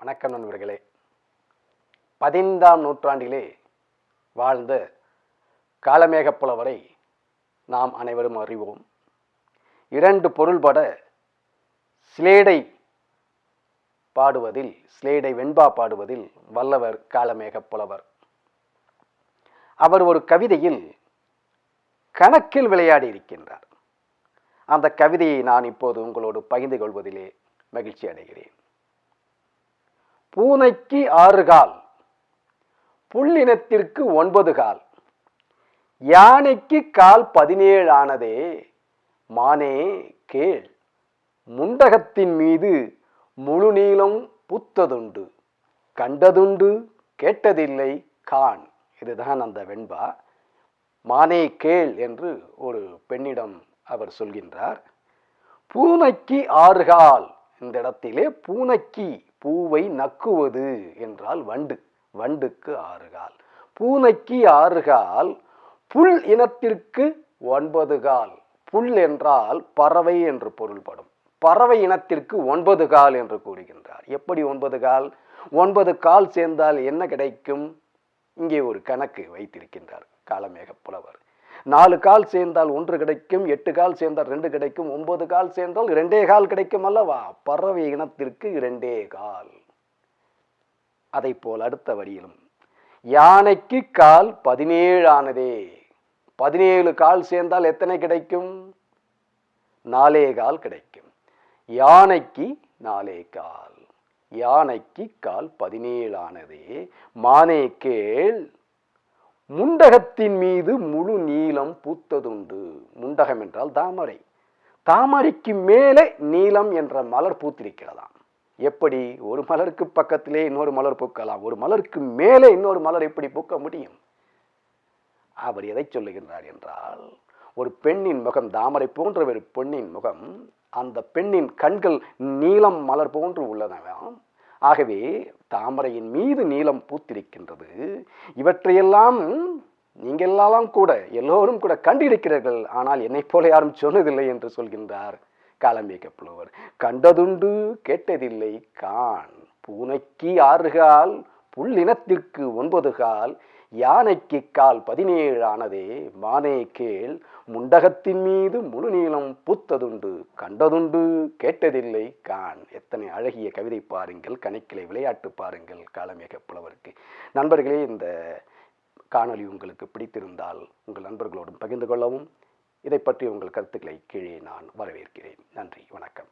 வணக்கம் நண்பர்களே. பதினைந்தாம் நூற்றாண்டிலே வாழ்ந்த காலமேகப் புலவரை நாம் அனைவரும் அறிவோம். இரண்டு பொருள்பட சிலேடை பாடுவதில் சிலேடை வெண்பா பாடுவதில் வல்லவர் காலமேகப் புலவர் அவர் ஒரு கவிதையில் கணக்கில் விளையாடி இருக்கின்றார். அந்த கவிதையை நான் இப்போது உங்களோடு பகிர்ந்து கொள்வதிலே மகிழ்ச்சி அடைகிறேன். பூனைக்கு ஆறு கால் புல்லினத்திற்கு ஒன்பது கால் யானைக்கு கால் பதினேழு ஆனதே மானே கேள் முண்டகத்தின் மீது முழு நீளம் புத்ததுண்டு கண்டதுண்டு கேட்டதில்லை கான் இதுதான் அந்த வெண்பா. மானே கேள் என்று ஒரு பெண்ணிடம் அவர் சொல்கின்றார். பூனைக்கு ஆறுகால் இந்த இடத்திலே பூனைக்கு பூவை நக்குவது என்றால் வண்டு வண்டுக்கு ஆறுகால். பூனைக்கு ஆறுகால் புல் இனத்திற்கு ஒன்பது கால். புல் என்றால் பறவை என்று பொருள்படும். பறவை இனத்திற்கு ஒன்பது கால் என்று கூறுகின்றார். எப்படி ஒன்பது கால்? ஒன்பது கால் சேர்ந்தால் என்ன கிடைக்கும்? இங்கே ஒரு கணக்கு வைத்திருக்கின்றார் காலமேக புலவர். நாலு கால் சேர்ந்தால் ஒன்று கிடைக்கும் எட்டு கால் சேர்ந்தால் ரெண்டு கிடைக்கும் ஒன்பது கால் சேர்ந்தால் இரண்டே கால் கிடைக்கும் அல்லவா? பறவை இனத்திற்கு இரண்டே கால். அதை போல் அடுத்த வரியிலும் யானைக்கு கால் பதினேழு ஆனதே பதினேழு கால் சேர்ந்தால் எத்தனை கிடைக்கும்? நாலே கால் கிடைக்கும். யானைக்கு நாலே கால். யானைக்கு கால் பதினேழானதே. மானே கேள். முண்டகத்தின் மீது முழு நீளம் பூத்ததுண்டு. முண்டகம் என்றால் தாமரை. தாமரைக்கு மேலே நீலம் என்ற மலர் பூத்திருக்கிறதாம். எப்படி? ஒரு மலருக்கு பக்கத்திலே இன்னொரு மலர் பூக்கலாம். ஒரு மலருக்கு மேலே இன்னொரு மலர் எப்படி பூக்க முடியும்? அவர் எதை சொல்லுகின்றார் என்றால் ஒரு பெண்ணின் முகம் தாமரை போன்ற ஒரு பெண்ணின் முகம் அந்த பெண்ணின் கண்கள் நீலம் மலர் போன்று உள்ளனவாம். ஆகவே தாமரையின் மீது நீலம் பூத்திருக்கின்றது. இவற்றையெல்லாம் நீங்கெல்லாம் கூட எல்லோரும் கூட கண்டிருக்கிறீர்கள். ஆனால் என்னைப் போல யாரும் சொன்னதில்லை என்று சொல்கின்றார் காலமேக புலவர் கண்டதுண்டு கேட்டதில்லை. கான் பூனைக்கு ஆறுகால் உள்ளினத்திற்கு ஒன்பது கால் யானைக்கு கால் பதினேழு ஆனதே மானே கேள் முண்டகத்தின் மீது முழு நீளம் பூத்ததுண்டு கண்டதுண்டு கேட்டதில்லை கான் எத்தனை அழகிய கவிதை பாருங்கள் கணக்கிலே விளையாட்டு பாருங்கள் காலமேக புலவருக்கு. நண்பர்களே இந்த காணொளி உங்களுக்கு பிடித்திருந்தால் உங்கள் நண்பர்களோடும் பகிர்ந்து கொள்ளவும் இதை பற்றி உங்கள் கருத்துக்களை கீழே நான் வரவேற்கிறேன். நன்றி வணக்கம்.